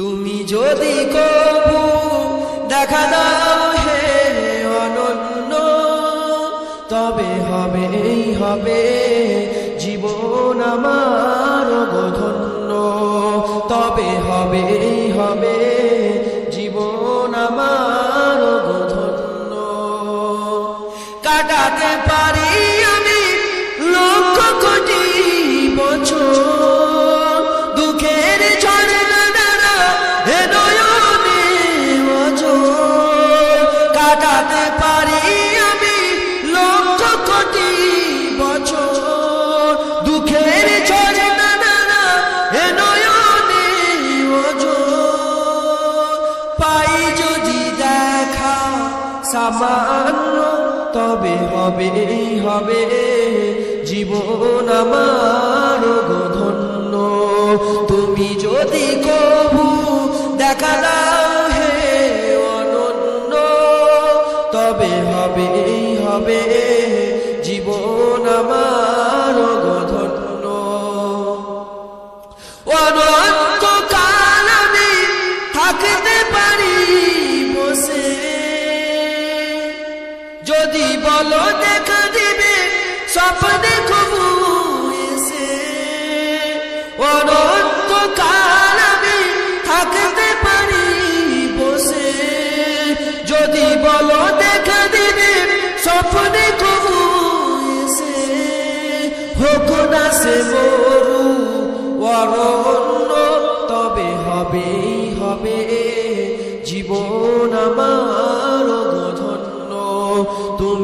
তুমি যদি কবু, দেখা দাও হে অনন্য। তবে হবে, এই হবে জীবন আমার গধন্য তবে হবে, এই হবে জীবন আমার গধন্য কাটাতে পারি সামান্য, তবে হবে হবে। জীবন আমার ধন্য। তুমি যদি কবু দেখা দাও হে অনন্য, তবে হবে হবে। জীবন আমার যদি বলো দেখা দিবে, স্বপ্নে কবু এসে। অনন্তকাল আমি থাকতে পারি বসে। যদি বলো দেখা দিবে, স্বপ্নে কবু এসে। হোক না সে মরু অরণ্য তবে হবে হবে। জীবন আমার।